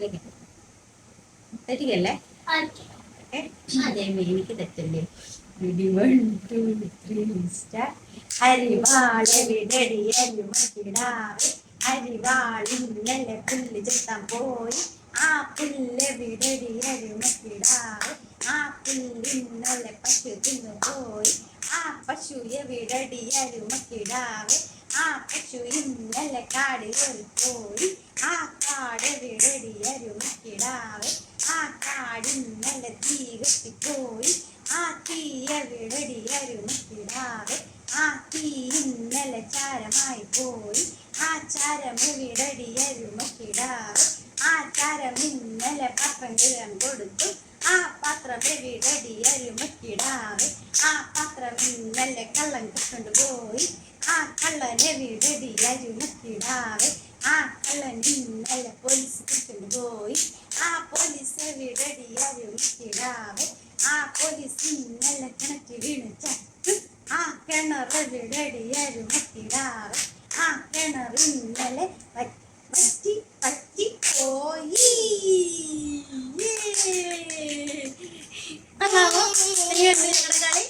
കളിക്കാം. തെറ്റിക്കല്ലേ? ഏ? അതേ എനിക്ക് തെറ്റല്ലേ? അരിവാളിന്നലെ പുല്ല് ചെത്താൻ പോയി. ആ പുല്ല് വിടടി അരുമക്കിടാവ് ആ പുല്ലിന്നലെ പശു തിന്നു പോയി. ആ പശു എവിടടി അരുമക്കിടാവ് ആ പശു ഇന്നലെ കാട് കയറി പോയി ആ കാട് ഇന്നലെ തീ കത്തിപ്പോയി ആ തീയ വിടടി അരുമക്കിടാവേ ആ തീ ഇന്നലെ ചാരമായി പോയി. ആ ചാരം വിടടി അരുമക്കിടാവേ ആ ചാരം ഇന്നലെ പത്രം കിഴം കൊടുത്തു. ആ പത്രം വിടടി അരുമക്കിടാവേ ആ പത്രം ഇന്നലെ കള്ളൻ കിട്ടുകൊണ്ട് പോയി. ആ കള്ളനെ വിടടി അരുമക്കിടാവേ ആ പോയി. ആ പോലീസ് വിടടി കിടാവെ. ആ പോലീസ് ഇന്നലെ കിണറ്റി വീണ് ചത്തു. ആ കിണർ വിടടി കിടാവെ. ആ കിണർ ഇന്നലെ പറ്റി വറ്റി പോയി. കളി?